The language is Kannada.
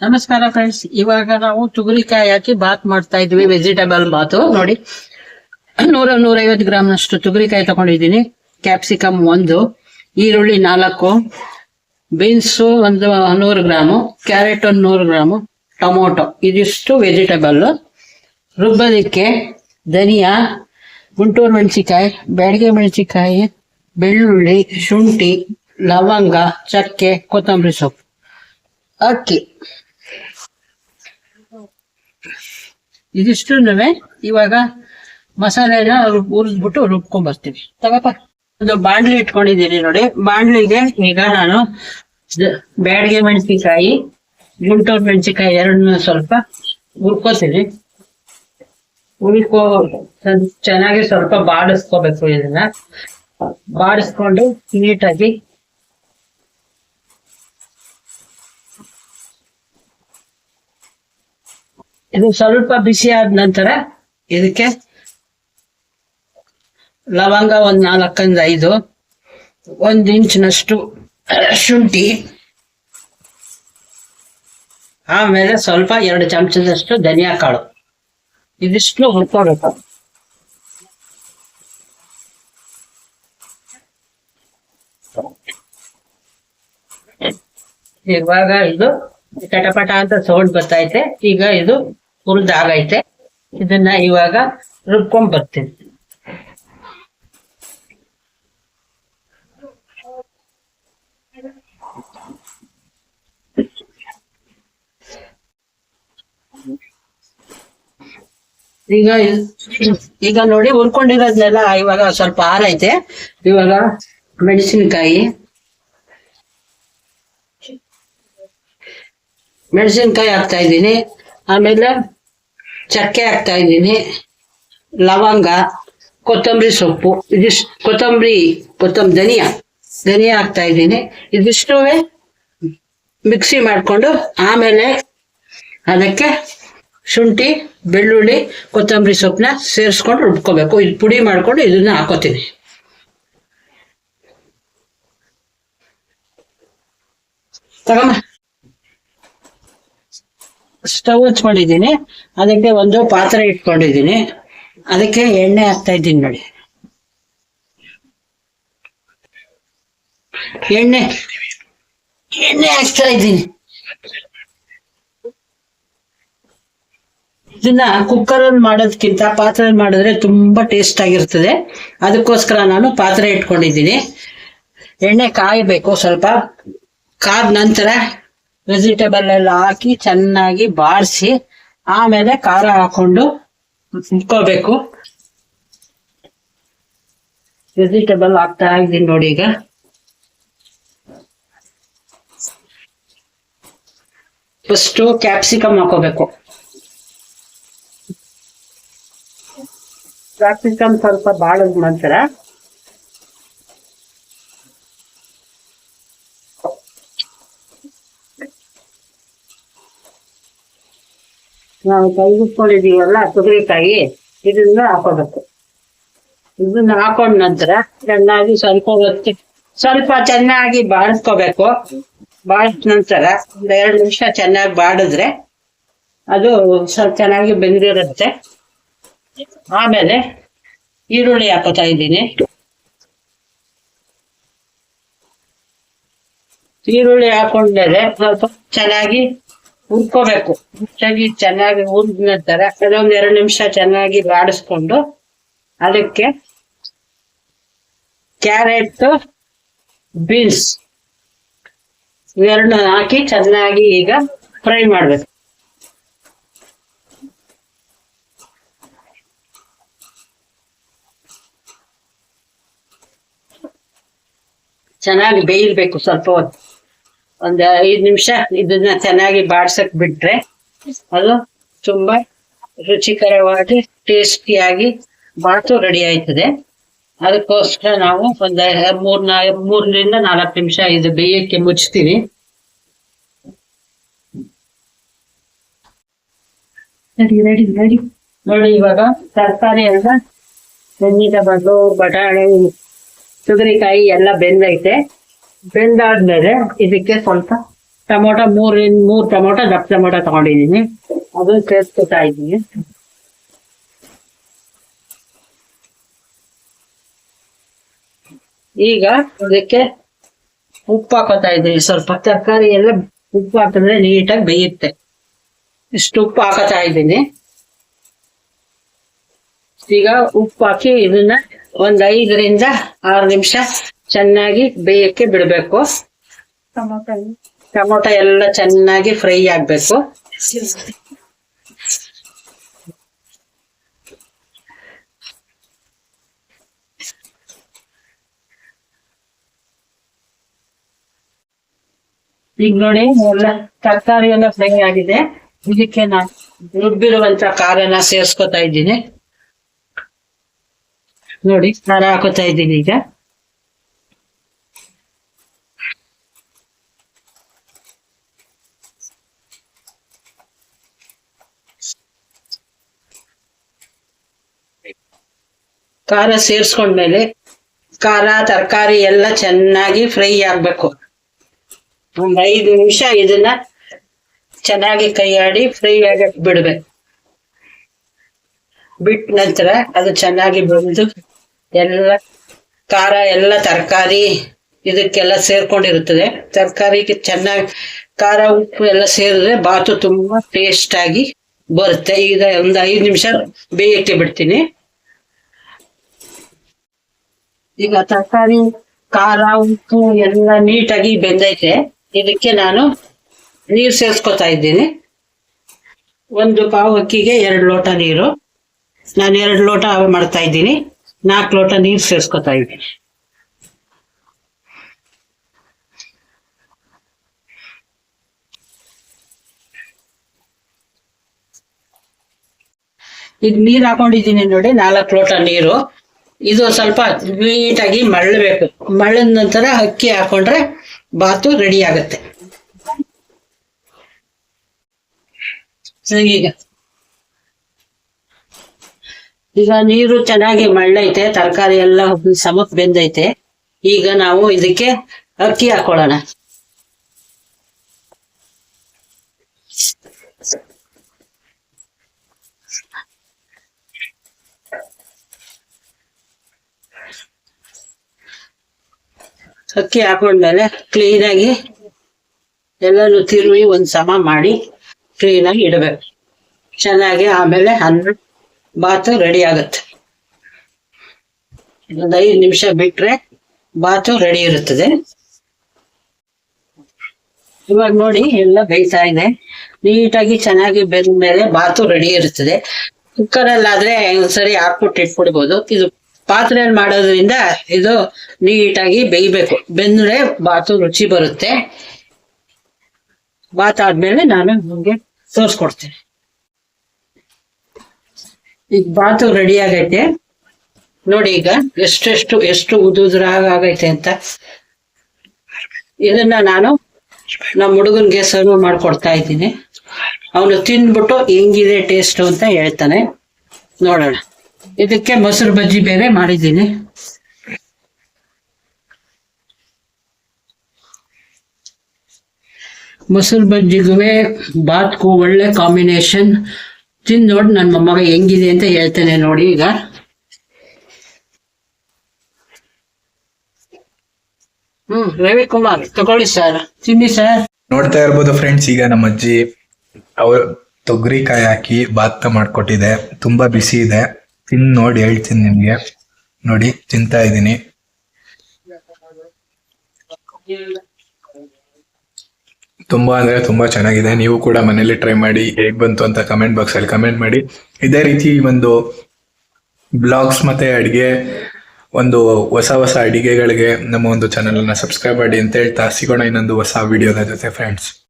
ನಮಸ್ಕಾರ ಫ್ರೆಂಡ್ಸ್ ಇವಾಗ ನಾವು ತುಗುರಿಕಾಯಿ ಹಾಕಿ ಬಾತ್ ಮಾಡ್ತಾ ಇದ್ವಿ ವೆಜಿಟೇಬಲ್ ಬಾತು. ನೋಡಿ, ನೂರ, ನೂರೈವತ್ತು ಗ್ರಾಮ್ನಷ್ಟು ತುಗುರಿಕಾಯಿ ತಗೊಂಡಿದ್ದೀನಿ. ಕ್ಯಾಪ್ಸಿಕಮ್ ಒಂದು, ಈರುಳ್ಳಿ ನಾಲ್ಕು ಬೀನ್ಸು ಒಂದು ನೂರು ಗ್ರಾಮು ಕ್ಯಾರೆಟ್ ಒಂದು ನೂರು ಗ್ರಾಮು, ಟೊಮೊಟೊ ಇದಿಷ್ಟು ವೆಜಿಟೇಬಲ್ ರುಬ್ಬೋದಕ್ಕೆ ಧನಿಯಾ, ಗುಂಟೂರು ಮೆಣಸಿಕಾಯಿ ಬ್ಯಾಡಿಗೆ ಮೆಣಸಿಕಾಯಿ ಬೆಳ್ಳುಳ್ಳಿ, ಶುಂಠಿ, ಲವಂಗ, ಚಕ್ಕೆ, ಕೊತ್ತಂಬರಿ ಸೊಪ್ಪು. ಅಕ್ಕಿ ಇದಿಷ್ಟು ಇವಾಗ ಮಸಾಲೆನ ಹುರಿದ್ಬಿಟ್ಟು ರುಬ್ಕೊಂಡ್ ಬರ್ತೀವಿ ತಗಪ್ಪ. ಒಂದು ಬಾಂಡ್ಲಿ ಇಟ್ಕೊಂಡಿದ್ದೀನಿ ನೋಡಿ. ಬಾಂಡ್ಲಿಗೆ ಈಗ ನಾನು ಬ್ಯಾಡ್ಗೆ ಮೆಣಸಿನಕಾಯಿ ಗುಂಟೂರು ಮೆಣಸಿಕಾಯಿ ಎರಡನ್ನ ಸ್ವಲ್ಪ ಹುರ್ಕೋತೀನಿ. ಹುರ್ಕೋ ಚೆನ್ನಾಗಿ ಸ್ವಲ್ಪ ಬಾಡಿಸ್ಕೋಬೇಕು ಇದನ್ನ. ಬಾಡಿಸ್ಕೊಂಡು ನೀಟಾಗಿ ಇದು ಸ್ವಲ್ಪ ಬಿಸಿ ಆದ ನಂತರ ಇದಕ್ಕೆ ಲವಂಗ ಒಂದ್ ನಾಲ್ಕಂದ ಐದು, ಒಂದ್ ಇಂಚಿನಷ್ಟು ಶುಂಠಿ, ಆಮೇಲೆ ಸ್ವಲ್ಪ ಎರಡು ಚಮಚದಷ್ಟು ಧನಿಯಾ ಕಾಳು. ಇದಿಷ್ಟು ಹುರ್ಕೋಬೇಕು. ಇವಾಗ ಇದು ಟಟಪಟ ಅಂತ ಸೌಂಡ್ ಬರ್ತೈತೆ ಈಗ ಇದು ಹುರಿದಾಗೈತೆ ಇದನ್ನ ಇವಾಗ ರುಬ್ಕೊಂಡ್ ಬರ್ತೀನಿ. ಈಗ ಈಗ ನೋಡಿ ಹುರ್ಕೊಂಡಿರೋದ್ನೆಲ್ಲ ಇವಾಗ ಸ್ವಲ್ಪ ಹಾರೈತೆ ಇವಾಗ ಮೆಣಸಿನಕಾಯಿ. ಮೆಣಸಿನ್ಕಾಯಿ ಹಾಕ್ತಾ ಇದ್ದೀನಿ. ಆಮೇಲೆ ಚಕ್ಕೆ ಹಾಕ್ತಾ ಇದ್ದೀನಿ. ಲವಂಗ, ಕೊತ್ತಂಬರಿ ಸೊಪ್ಪು, ಇದಿಷ್ಟು ಕೊತ್ತಂಬರಿ ಕೊತ್ತಂಬರಿ ಧನಿಯಾ ಧನಿಯಾ ಹಾಕ್ತಾ ಇದ್ದೀನಿ. ಇದಿಷ್ಟು ಮಿಕ್ಸಿ ಮಾಡಿಕೊಂಡು ಆಮೇಲೆ ಅದಕ್ಕೆ ಶುಂಠಿ, ಬೆಳ್ಳುಳ್ಳಿ, ಕೊತ್ತಂಬರಿ ಸೊಪ್ಪನ್ನ ಸೇರಿಸ್ಕೊಂಡು ರುಬ್ಕೋಬೇಕು. ಇದು ಪುಡಿ ಮಾಡ್ಕೊಂಡು ಇದನ್ನ ಹಾಕೋತೀನಿ. ತಗಮ್ಮ ಸ್ಟವ್ ಹಚ್ಕೊಂಡಿದ್ದೀನಿ ಅದಕ್ಕೆ ಒಂದು ಪಾತ್ರೆ ಇಟ್ಕೊಂಡಿದ್ದೀನಿ. ಅದಕ್ಕೆ ಎಣ್ಣೆ ಹಾಕ್ತಾ ಇದ್ದೀನಿ ನೋಡಿ. ಎಣ್ಣೆ ಎಣ್ಣೆ ಹಾಕ್ತಾ ಇದ್ದೀನಿ. ಇದನ್ನ ಕುಕ್ಕರ್ ಅಲ್ಲಿ ಮಾಡೋದಕ್ಕಿಂತ ಮಾಡಿದ್ರೆ ತುಂಬಾ ಟೇಸ್ಟ್ ಆಗಿರ್ತದೆ. ಅದಕ್ಕೋಸ್ಕರ ನಾನು ಪಾತ್ರೆ ಇಟ್ಕೊಂಡಿದ್ದೀನಿ. ಎಣ್ಣೆ ಕಾಯಬೇಕು ಸ್ವಲ್ಪ. ಕಾದ ನಂತರ ವೆಜಿಟೇಬಲ್ ಎಲ್ಲ ಹಾಕಿ ಚೆನ್ನಾಗಿ ಬಾಡಿಸಿ ಆಮೇಲೆ ಖಾರ ಹಾಕೊಂಡು ಇಟ್ಕೋಬೇಕು ವೆಜಿಟೇಬಲ್ ಹಾಕ್ತಾ ಇದ್ದೀನಿ ನೋಡಿ ಈಗ. ಫಸ್ಟು ಕ್ಯಾಪ್ಸಿಕಮ್ ಹಾಕೋಬೇಕು. ಕ್ಯಾಪ್ಸಿಕಮ್ ಸ್ವಲ್ಪ ಬಾಳದ ನಂತರ ನಾವು ಕೈಗಿಟ್ಕೊಂಡಿದೀವಲ್ಲ ತೊಗರಿಕಾಯಿ, ಇದನ್ನ ಹಾಕೋಬೇಕು. ಇದನ್ನ ಹಾಕೊಂಡ ನಂತರ ಚೆನ್ನಾಗಿ ಸ್ವಲ್ಪ ಹೊತ್ತು, ಸ್ವಲ್ಪ ಚೆನ್ನಾಗಿ ಬಾಡಿಸ್ಕೋಬೇಕು ಬಾಡಿದ ನಂತರ ಒಂದ್ ಎರಡು ನಿಮಿಷ ಚೆನ್ನಾಗಿ ಬಾಡಿದ್ರೆ ಅದು ಸ್ವಲ್ಪ ಚೆನ್ನಾಗಿ ಬೆಂದಿರುತ್ತೆ. ಆಮೇಲೆ ಈರುಳ್ಳಿ ಹಾಕೋತಾ ಇದ್ದೀನಿ. ಈರುಳ್ಳಿ ಹಾಕೊಂಡ್ಮೇಲೆ ಸ್ವಲ್ಪ ಚೆನ್ನಾಗಿ ಹುರ್ಕೋಬೇಕು ಹೆಚ್ಚಾಗಿ ಚೆನ್ನಾಗಿ ಹುರಿದ ನಂತರ ಕೆಲವೊಂದ್ ಎರಡು ನಿಮಿಷ ಚೆನ್ನಾಗಿ ಬಾಡಿಸ್ಕೊಂಡು ಅದಕ್ಕೆ ಕ್ಯಾರೆಟ್, ಬೀನ್ಸ್ ಇವೆರಡನ್ನ ಹಾಕಿ ಚೆನ್ನಾಗಿ ಈಗ ಫ್ರೈ ಮಾಡ್ಬೇಕು. ಚೆನ್ನಾಗಿ ಬೇಯಿರ್ಬೇಕು ಸ್ವಲ್ಪ ಹೊತ್ತು. ಒಂದ್ ಐದ್ ನಿಮಿಷ ಇದನ್ನ ಚೆನ್ನಾಗಿ ಬಾಡ್ಸಕ್ ಬಿಟ್ರೆ ಅದು ತುಂಬಾ ರುಚಿಕರವಾಗಿ ಟೇಸ್ಟಿಯಾಗಿ ಬಾತು ರೆಡಿ ಆಯ್ತದೆ. ಅದಕ್ಕೋಸ್ಕರ ನಾವು ಒಂದ್ ಮೂರ್ ನಾ ಮೂರರಿಂದ ನಾಲ್ಕು ನಿಮಿಷ ಇದು ಬೇಯಕ್ಕೆ ಮುಚ್ತೀವಿ. ರೆಡಿ ರೆಡಿ ರೆಡಿ ನೋಡಿ ಇವಾಗ ತರಕಾರಿ ಎಲ್ಲ ಬಂದು ಬಟಾಣಿ ತೊಗರಿಕಾಯಿ ಎಲ್ಲ ಬೆಂದೈತೆ. ಬೆಂದಾದ್ಮೇಲೆ ಇದಕ್ಕೆ ಸ್ವಲ್ಪ ಟೊಮೊಟೊ ಮೂರ್ ಮೂರ್ ಟೊಮೊಟೊ, ದಪ್ಪ ಟೊಮೊಟೊ ತಗೊಂಡಿದೀನಿ ಅದನ್ನ ಸೇರ್ಸ್ಕೊತಾ ಇದ್ದೀನಿ. ಈಗ ಇದಕ್ಕೆ ಉಪ್ಪು ಹಾಕೋತಾ ಇದ್ದೀನಿ ಸ್ವಲ್ಪ. ತರಕಾರಿ ಎಲ್ಲ ಉಪ್ಪು ಹಾಕಿದ್ರೆ ನೀಟಾಗಿ ಬೇಯುತ್ತೆ. ಇಷ್ಟು ಉಪ್ಪು ಹಾಕೋತಾ ಇದ್ದೀನಿ. ಈಗ ಉಪ್ಪು ಹಾಕಿ ಇದನ್ನ ಒಂದ್ ಐದರಿಂದ ಆರು ನಿಮಿಷ ಚೆನ್ನಾಗಿ ಬೇಯಕ್ಕೆ ಬಿಡ್ಬೇಕು. ಟೊಮೊಟೊ ಎಲ್ಲ. ಚೆನ್ನಾಗಿ ಫ್ರೈ ಆಗ್ಬೇಕು. ಈಗ ನೋಡಿ ಎಲ್ಲ ತರಕಾರಿ ಎಲ್ಲ ಫ್ರೈ ಆಗಿದೆ. ಇದಕ್ಕೆ ನಾನು ರುಬ್ಬಿರುವಂತ ಖಾರನ ಸೇರ್ಸ್ಕೊತಾ ಇದ್ದೀನಿ. ನೋಡಿ ಖಾರ ಹಾಕೋತಾ ಇದ್ದೀನಿ ಈಗ. ಖಾರ ಸೇರಿಸ್ಕೊಂಡ್ಮೇಲೆ ಖಾರ, ತರಕಾರಿ ಎಲ್ಲ ಚೆನ್ನಾಗಿ ಫ್ರೈ ಆಗ್ಬೇಕು. ಒಂದ್ ಐದು ನಿಮಿಷ ಇದನ್ನ ಚೆನ್ನಾಗಿ ಕೈಯಾಡಿ ಫ್ರೈ ಆಗಕ್ ಬಿಡ್ಬೇಕು. ಬಿಟ್ಟ ನಂತರ ಅದು ಚೆನ್ನಾಗಿ ಬೆಂದು ಎಲ್ಲ ಖಾರ, ಎಲ್ಲ ತರಕಾರಿ ಇದಕ್ಕೆಲ್ಲ ಸೇರ್ಕೊಂಡಿರುತ್ತದೆ. ತರಕಾರಿಗೆ ಚೆನ್ನಾಗಿ ಖಾರ, ಉಪ್ಪು ಎಲ್ಲ ಸೇರಿದ್ರೆ ಬಾತು ತುಂಬಾ ಟೇಸ್ಟ್ ಆಗಿ ಬರುತ್ತೆ. ಈಗ ಒಂದು ಐದು ನಿಮಿಷ ಬೇಯಕ್ಕೆ ಬಿಡ್ತೀನಿ. ಈಗ ತರಕಾರಿ, ಖಾರ, ಉಪ್ಪು ಎಲ್ಲ ನೀಟಾಗಿ ಬೆಂದೈತೆ. ಇದಕ್ಕೆ ನಾನು ನೀರು ಸೇರ್ಸ್ಕೊತಾ ಇದ್ದೀನಿ. ಒಂದು ಪಾವು ಅಕ್ಕಿಗೆ ಎರಡು ಲೋಟ ನೀರು. ನಾನು ಎರಡು ಲೋಟ ಮಾಡ್ತಾ ಇದ್ದೀನಿ. ನಾಲ್ಕು ಲೋಟ ನೀರು ಸೇರ್ಸ್ಕೊತಾ ಇದ್ದೀನಿ. ಈಗ ನೀರು ಹಾಕೊಂಡಿದ್ದೀನಿ ನೋಡಿ, ನಾಲ್ಕು ಲೋಟ ನೀರು. ಇದು ಸ್ವಲ್ಪ ನೀಟಾಗಿ ಮಳ್ಳಬೇಕು ಮಳ್ಳದ ನಂತರ ಅಕ್ಕಿ ಹಾಕೊಂಡ್ರೆ ಬಾತು ರೆಡಿ ಆಗುತ್ತೆ. ಈಗ. ಈಗ ನೀರು ಚೆನ್ನಾಗಿ ಮಳ್ಳೈತೆ ತರಕಾರಿ ಎಲ್ಲ ಸಮಕ್ ಬೆಂದೈತೆ. ಈಗ ನಾವು ಇದಕ್ಕೆ ಅಕ್ಕಿ ಹಾಕೊಳ್ಳೋಣ. ಅಕ್ಕಿ ಹಾಕೊಂಡ್ಮೇಲೆ ಕ್ಲೀನಾಗಿ ಎಲ್ಲಾನು ತಿರುವಿ ಒಂದ್ ಸಮ ಮಾಡಿ ಕ್ಲೀನಾಗಿ ಇಡಬೇಕು. ಚೆನ್ನಾಗಿ ಆಮೇಲೆ ಅನ್ನ ಬಾತು ರೆಡಿ ಆಗುತ್ತೆ. ಒಂದು ಐದು ನಿಮಿಷ ಬಿಟ್ರೆ ಬಾತು ರೆಡಿ ಇರುತ್ತದೆ. ಇವಾಗ ನೋಡಿ ಎಲ್ಲ ಬೇಯ್ತಾ ಇದೆ. ನೀಟಾಗಿ ಚೆನ್ನಾಗಿ ಬೆಂದ ಮೇಲೆ ಬಾತು ರೆಡಿ ಇರುತ್ತದೆ. ಕುಕ್ಕರ್ ಅಲ್ಲಾದ್ರೆ ಒಂದ್ಸರಿ ಹಾಕ್ಬಿಟ್ಟು ಇಟ್ಬಿಡ್ಬೋದು. ಇದು ಪಾತ್ರೆಯಲ್ಲಿ ಮಾಡೋದ್ರಿಂದ ಇದು ನೀಟಾಗಿ ಬೇಯ್ಬೇಕು. ಬೆಂದ್ರೆ ಬಾತು ರುಚಿ ಬರುತ್ತೆ. ಬಾತ್ ಆದ್ಮೇಲೆ ನಾನು ನಿಮ್ಗೆ ತೋರ್ಸ್ಕೊಡ್ತೀನಿ. ಈಗ ಬಾತು ರೆಡಿ ಆಗೈತೆ. ನೋಡಿ ಈಗ ಎಷ್ಟೆಷ್ಟು, ಎಷ್ಟು ಉದುದ್ರಾಗ ಆಗೈತೆ ಅಂತ. ಇದನ್ನ ನಾನು ನಮ್ಮ ಹುಡುಗನ್ಗೆ ಸರ್ವ್ ಮಾಡ್ಕೊಡ್ತಾ ಇದ್ದೀನಿ. ಅವನು ತಿಂದ್ಬಿಟ್ಟು ಹೆಂಗಿದೆ ಟೇಸ್ಟ್ ಅಂತ ಹೇಳ್ತಾನೆ. ನೋಡೋಣ. ಇದಕ್ಕೆ ಮೊಸರು ಬಜ್ಜಿ ಬೇರೆ ಮಾಡಿದ್ದೀನಿ. ಮೊಸರು ಬಜ್ಜಿಗೂ ಬಾತ್ಗೂ ಒಳ್ಳೆ ಕಾಂಬಿನೇಷನ್. ತಿಂದು ನೋಡಿ ನನ್ನ ಮೊಮ್ಮಗ ಹೆಂಗಿದೆ ಅಂತ ಹೇಳ್ತೇನೆ ನೋಡಿ ಈಗ. ಹ್ಮ್, ರವಿಕುಮಾರ್, ತಗೊಳ್ಳಿ ಸರ್ ತಿನ್ನಿ ಸರ್ ನೋಡ್ತಾ ಇರ್ಬೋದು ಫ್ರೆಂಡ್ಸ್ ಈಗ ನಮ್ಮ ಅಜ್ಜಿ, ಅವ್ರು ತೊಗರಿಕಾಯಿ ಹಾಕಿ ಬಾತ್ ಮಾಡ್ಕೊಟ್ಟಿದೆ. ತುಂಬಾ ಬಿಸಿ ಇದೆ. ತಿಂದು ನೋಡಿ ಹೇಳ್ತೀನಿ ನಿಮ್ಗೆ. ನೋಡಿ, ತಿಂತಾ ಇದ್ದೀನಿ. ತುಂಬಾ ಅಂದ್ರೆ ತುಂಬಾ ಚೆನ್ನಾಗಿದೆ. ನೀವು ಕೂಡ ಮನೇಲಿ ಟ್ರೈ ಮಾಡಿ ಹೇಗ್ ಬಂತು ಅಂತ ಕಮೆಂಟ್ ಬಾಕ್ಸ್ ಅಲ್ಲಿ ಕಮೆಂಟ್ ಮಾಡಿ. ಇದೇ ರೀತಿ ಒಂದು ಬ್ಲಾಗ್ಸ್ ಮತ್ತೆ ಅಡಿಗೆ, ಒಂದು ಹೊಸ ಹೊಸ ಅಡಿಗೆಗಳಿಗೆ ನಮ್ಮ ಒಂದು ಚಾನಲ್ ಅನ್ನ ಸಬ್ಸ್ಕ್ರೈಬ್ ಮಾಡಿ ಅಂತ ಹೇಳ್ತಾ ಸಿಗೋಣ ಇನ್ನೊಂದು ಹೊಸ ವಿಡಿಯೋದ ಜೊತೆ ಫ್ರೆಂಡ್ಸ್